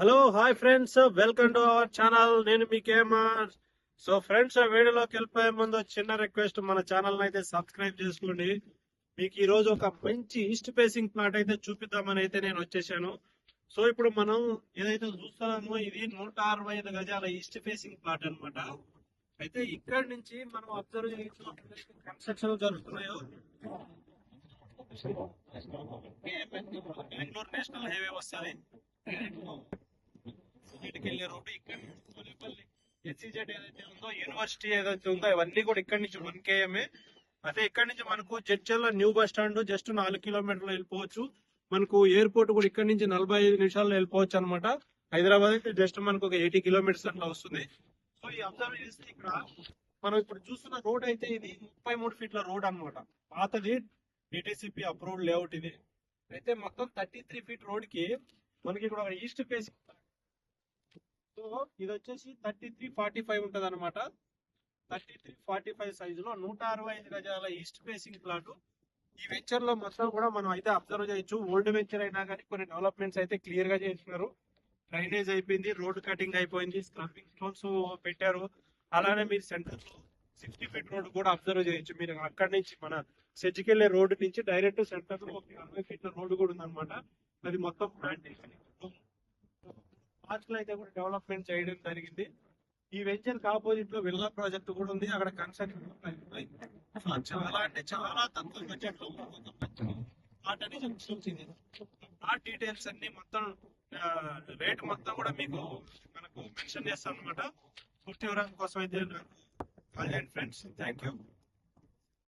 Hello hi friends welcome to our channel నేను మీ KMR so friends వీడియోలోకి వెళ్ళిపోయే ముందు చిన్న రిక్వెస్ట్ మన ఛానల్ అయితే సబ్స్క్రైబ్ చేసుకోండి. మీకు ఈ రోజు ఒక మంచి ఈస్ట్ ఫేసింగ్ ప్లాట్ అయితే చూపిద్దామని అయితే నేను వచ్చేసాను. సో ఇప్పుడు మనం ఏదైతే చూస్తున్నామో ఇది నూట అరవై ఐదు గజాల ఈస్ట్ ఫేసింగ్ ప్లాట్ అన్నమాట. అయితే ఇక్కడ నుంచి మనం అబ్జర్వ్ చేయొచ్చు కన్స్ట్రక్షన్ జరుగుతున్నాయో. బెంగళూరు నేషనల్ హైవే వస్తుంది. ఇటుకెళ్ళే రోడ్డు ఇక్కడ నుంచి ఎస్సీజెడ్ ఏదైతే ఉందో యూనివర్సిటీ ఏదైతే ఉందో ఇవన్నీ కూడా ఇక్కడ నుంచి వన్ కేఎంఏ అయితే ఇక్కడ నుంచి మనకు Jadcherla new bus stand just నాలుగు కిలోమీటర్లు వెళ్ళిపోవచ్చు. మనకు ఎయిర్పోర్ట్ కూడా ఇక్కడ నుంచి నలభై ఐదు నిమిషాల్లో వెళ్ళిపోవచ్చు అనమాట హైదరాబాద్ అయితే జస్ట్ మనకు ఒక ఎయిటీ కిలోమీటర్స్ అట్లా వస్తుంది. సో ఈ అబ్జర్వ్ చేస్తే ఇక్కడ మనం ఇప్పుడు చూస్తున్న రోడ్ అయితే ఇది ముప్పై మూడు ఫీట్ల రోడ్ అన్నమాట. పాతది డిటిసిపి అప్రూవ్డ్ లేఅవుట్ ఇది. అయితే మొత్తం థర్టీ త్రీ ఫీట్ రోడ్కి మనకి ఇక్కడ ఈస్ట్ ఫేసింగ్ సో ఇది వచ్చేసి థర్టీ త్రీ ఫార్టీ ఫైవ్ ఉంటది అనమాట థర్టీ త్రీ ఫార్టీ ఫైవ్ సైజ్లో నూట అరవై ఐదు గజాల ఈస్ట్ ఫేసింగ్ ప్లాట్. ఈ వెంచర్లో మొత్తం కూడా మనం అయితే అబ్జర్వ్ చేయొచ్చు. ఓల్డ్ వెంచర్ అయినా కానీ కొన్ని డెవలప్మెంట్స్ అయితే క్లియర్గా చేస్తున్నారు. డ్రైనేజ్ అయిపోయింది రోడ్ కటింగ్ అయిపోయింది స్క్రబ్బింగ్ స్టోన్స్ పెట్టారు. అలానే మీరు సెంటర్లో సిక్స్టీ ఫీట్ రోడ్ కూడా అబ్జర్వ్ చేయొచ్చు. మీరు అక్కడి నుంచి మన సెజ్కెళ్ళే రోడ్ నుంచి డైరెక్ట్ సెంటర్లో ఒక అరవై ఫీట్ల రోడ్ కూడా ఉందన్నమాట. అది మొత్తం ప్లాంటేషన్. పార్క్లో అయితే కూడా డెవలప్మెంట్ చేయడం జరిగింది. ఈ వెంచర్ ఆపోజిట్లో విల్లా ప్రాజెక్ట్ కూడా ఉంది. అక్కడ కన్స్ట్రక్షన్ చాలా అంటే చాలా తక్కువ బడ్జెట్లో ప్లాట్ అనేది చూసింది ఆ డీటెయిల్స్ అన్ని మొత్తం రేట్ మొత్తం కూడా మీకు మనకు మెన్షన్ చేస్తాం అనమాట పూర్తి వివరాల కోసం అయితే కాల్ ఫ్రెండ్స్ థ్యాంక్ యూ